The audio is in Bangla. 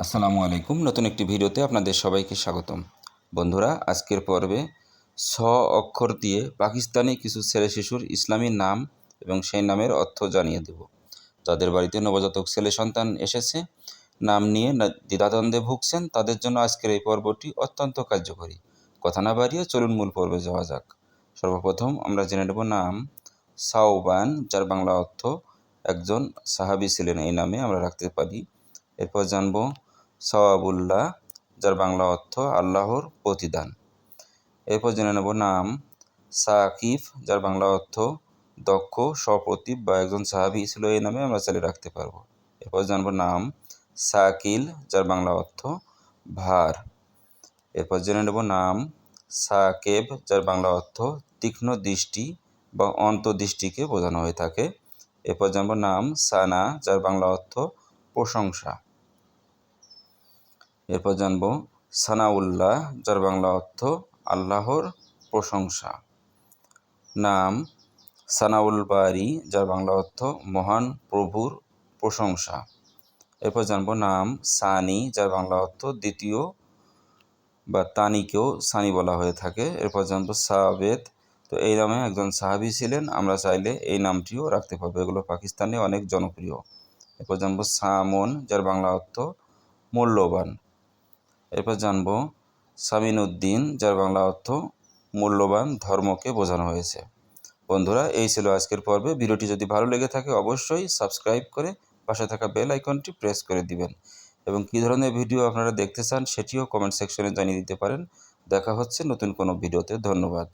আসসালামু আলাইকুম। নতুন একটি ভিডিওতে আপনাদের সবাইকে স্বাগতম। বন্ধুরা, আজকের পর্বে স অক্ষর দিয়ে পাকিস্তানি কিছু ছেলে শিশুর ইসলামী নাম এবং সেই নামের অর্থ জানিয়ে দেব। যাদের বাড়িতে নবজাতক ছেলে সন্তান এসেছে, নাম নিয়ে দ্বিধাদ্বন্দ্বে ভুগছেন, তাদের জন্য আজকের এই পর্বটি অত্যন্ত কার্যকরী। কথা না বাড়িয়ে চলুন মূল পর্বে যাওয়া যাক। সর্বপ্রথম আমরা জেনে নেব নাম সাওবান, যার বাংলা অর্থ একজন সাহাবি ছিলেন। এই নামে আমরা রাখতে পারি এরপর জানব সওয়াবুল্লাহ, যার বাংলা অর্থ আল্লাহর প্রতিদান। এরপর জেনে নেব নাম সাকিফ, যার বাংলা অর্থ দক্ষ, সপ্রতিভ বা একজন সাহাবি ছিল এই নামে আমরা চালিয়ে রাখতে পারব। এরপর জানব নাম সাকিল, যার বাংলা অর্থ ভার। এরপর জেনে নেব নাম সাকেব, যার বাংলা অর্থ তীক্ষ্ণ দৃষ্টি বা অন্তদৃষ্টিকে বোঝানো হয়ে থাকে। এরপর জানব নাম সানা, যার বাংলা অর্থ প্রশংসা। এরপর জানব, সানাউল্লাহ, যার বাংলা অর্থ আল্লাহর প্রশংসা। নাম, সানাউল বারি, যার বাংলা অর্থ মহান প্রভুর প্রশংসা। এরপর জানব, নাম, সানি, যার বাংলা অর্থ দ্বিতীয় বা তানিকেও সানি বলা হয়ে থাকে। এরপর জানব, সাবেদ, তো এই নামে একজন সাহাবি ছিলেন, আমরা চাইলে এই নামটিও রাখতে পারব। এগুলো পাকিস্তানে অনেক জনপ্রিয়। এরপর জানব সামন, যার বাংলা অর্থ মূল্যবান। এরপর জানব সামিন উদ্দিন যার বাংলা অর্থ মূল্যবান, ধর্মকে বোঝানো হয়েছে। বন্ধুরা, এই ছিল আজকের পর্বে। ভিডিওটি যদি ভালো লেগে থাকে, অবশ্যই সাবস্ক্রাইব করে পাশে থাকা বেল আইকনটি প্রেস করে দিবেন। এবং কী ধরনের ভিডিও আপনারা দেখতে চান, সেটিও কমেন্ট সেকশনে জানিয়ে দিতে পারেন। দেখা হচ্ছে নতুন কোনো ভিডিওতে। ধন্যবাদ।